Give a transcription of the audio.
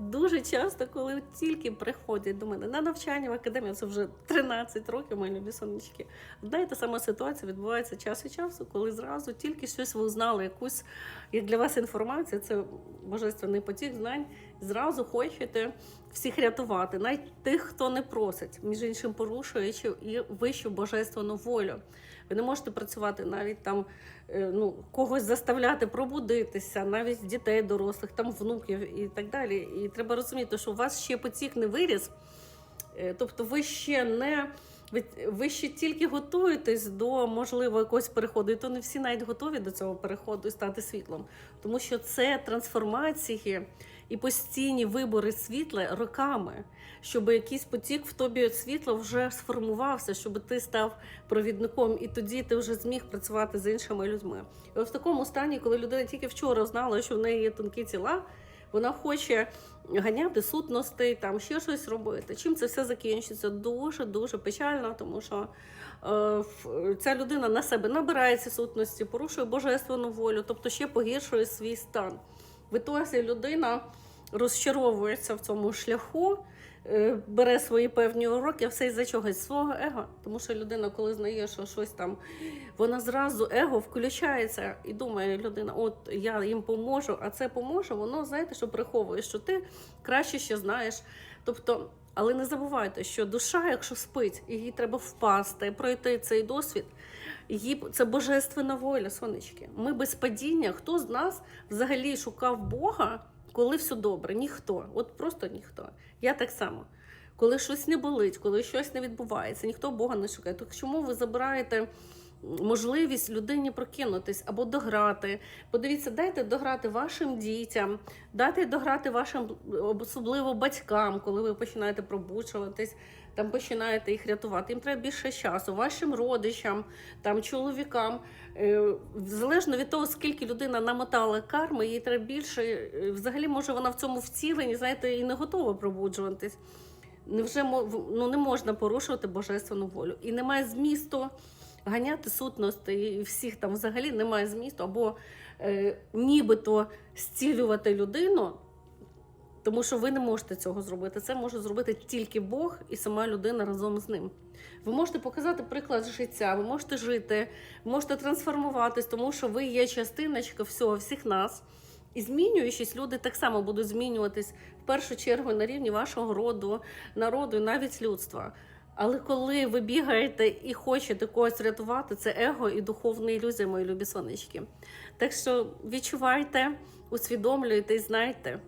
дуже часто, коли тільки приходять до мене на навчання в академію, це вже 13 років, мої любі сонечки. Одна і та сама ситуація відбувається час від часу, коли зразу тільки щось ви узнали, якусь як для вас інформація, це божественний потік знань. Зразу хочете всіх рятувати, навіть тих, хто не просить, між іншим порушуючи і вищу божественну волю. Ви не можете працювати навіть там, е, ну, когось заставляти пробудитися, навіть дітей дорослих, там внуків і так далі. І треба розуміти, що у вас ще потік не виріс, Е, тобто ви ще не. Ви, ви ще тільки готуєтесь до можливо якогось переходу, і то не всі навіть готові до цього переходу і стати світлом, тому що це трансформації і постійні вибори світла роками, щоб якийсь потік в тобі світла вже сформувався, щоб ти став провідником, і тоді ти вже зміг працювати з іншими людьми. І от в такому стані, коли людина тільки вчора знала, що в неї є тонкі тіла, вона хоче ганяти сутностей, там ще щось робити. Чим це все закінчиться? Дуже дуже печально, тому що е, ця людина на себе набирає ці сутності, порушує божественну волю, тобто ще погіршує свій стан. В ітозі людина розчаровується в цьому шляху, бере свої певні уроки, все із-за чогось свого его. Тому що людина, коли знає, що щось там, вона зразу его включається і думає, людина, от я їм поможу, а це поможе, воно знаєте, що приховує, що ти краще ще знаєш. Тобто, але не забувайте, що душа, якщо спить, їй треба впасти, пройти цей досвід. Її це божественна воля, сонечки. Ми без падіння. Хто з нас взагалі шукав Бога, коли все добре? Ніхто. От просто ніхто. Я так само. Коли щось не болить, коли щось не відбувається, ніхто Бога не шукає. То чому ви забираєте можливість людині прокинутись або дограти? Подивіться, дайте дограти вашим дітям, дайте дограти вашим особливо батькам, коли ви починаєте пробуджуватись, там починаєте їх рятувати. Їм треба більше часу, вашим родичам, там чоловікам. Е, Залежно від того, скільки людина намотала карми, їй треба більше. Е, Взагалі, може, вона в цьому вціленні, знаєте, і не готова пробуджуватись. Невже ну, не можна порушувати божественну волю? І немає змісту ганяти сутності, всіх там взагалі немає змісту, або е, нібито зцілювати людину, тому що ви не можете цього зробити. Це може зробити тільки Бог і сама людина разом з ним. Ви можете показати приклад життя, ви можете жити, ви можете трансформуватись, тому що ви є частиночка всього, всіх нас. І змінюючись, люди так само будуть змінюватись в першу чергу на рівні вашого роду, народу і навіть людства. Але коли ви бігаєте і хочете когось рятувати, це его і духовна ілюзія, мої любі сонечки. Так що відчувайте, усвідомлюйте і знайте.